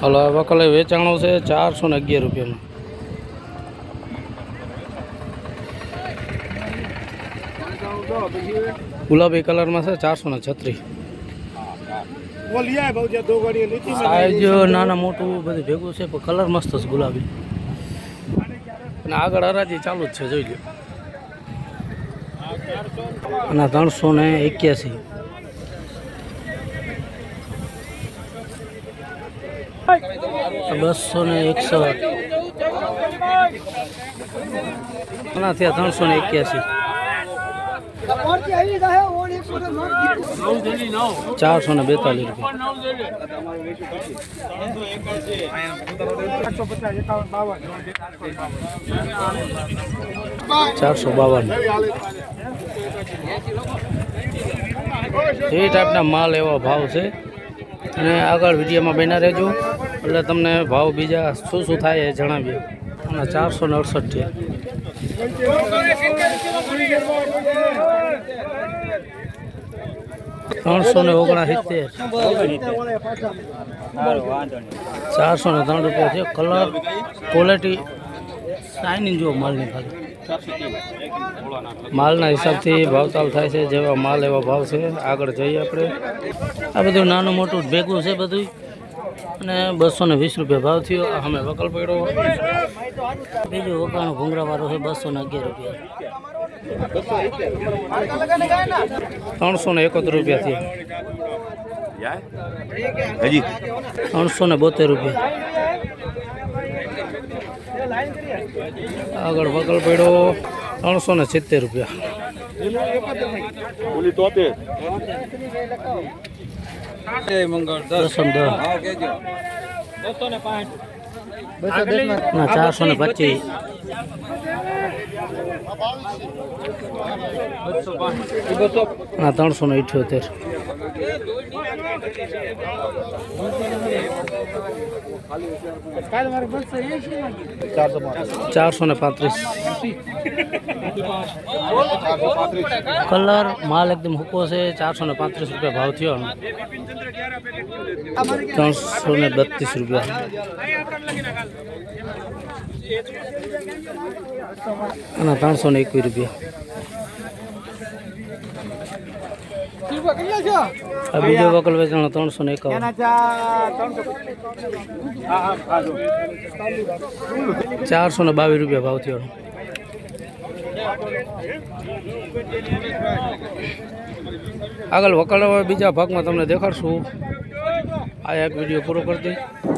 Hello વકલે વેચાણું છે ચારસો ને અગિયાર રૂપિયાનું. ગુલાબી કલરમાં છે ચારસો ને છત્રીસ. સાઈઝ નાના મોટું બધું ભેગું છે પણ કલર મસ્ત છે ગુલાબી. અને આગળ હરાજી ચાલુ જ છે જોઈ લો અને ત્રણસો ને એક્યાસી. બસો ને એકસો આના થયા ત્રણસો ને એક્યાસી. ચારસો ને બેતાલીસ ચારસો બાવન. એ ટાઈપના માલ એવા ભાવ છે. અને આગળ વિડીયોમાં બન્યા રહેજો. એટલે તમને ભાવ બીજા શું શું થાય એ જણાવીએ. અને ચારસો ને અડસઠ છે. ત્રણસો ને ઓગણસિત્તેર. ચારસો ને ત્રણ રૂપિયા છે. કલર ક્વોલિટી સાઇનિંગ જો માલની ખાલી. માલના હિસાબથી ભાવતાલ થાય છે, જેવા માલ એવા ભાવ છે. આગળ જઈએ આપણે. આ બધું નાનું મોટું ભેગું છે બધું. અને બસો ને વીસ રૂપિયા ભાવ થયો. અમે વકલ પડ્યો. બીજું વકાણું ભૂંગળાવાળું છે, બસો ને અગિયાર રૂપિયા. ત્રણસો ને એકોતેર રૂપિયા થયા. ત્રણસો ને બોતેર રૂપિયા. આગળ વકલ પડ્યો ત્રણસો ને સિત્તેર રૂપિયા. ચારસો ને પચીસ. ના ત્રણસો ને ઇઠ્યોતેર. ચારસો ને પાંત્રીસ. કલર, માલ એકદમ હુકો છે. ચારસો ને પાંત્રીસ રૂપિયા ભાવ થયો. ત્રણસો ને બત્રીસ રૂપિયા. અને ત્રણસો ને એકવીસ રૂપિયા. આ બીજો વકલ વેચાણો ત્રણસો ને એકાવન. ચારસો ને બાવીસ રૂપિયા ભાવ થયો. આગળ વકલ બીજા ભાગમાં તમને દેખાડશું. આ એક વીડિયો પૂરો કરી દઈ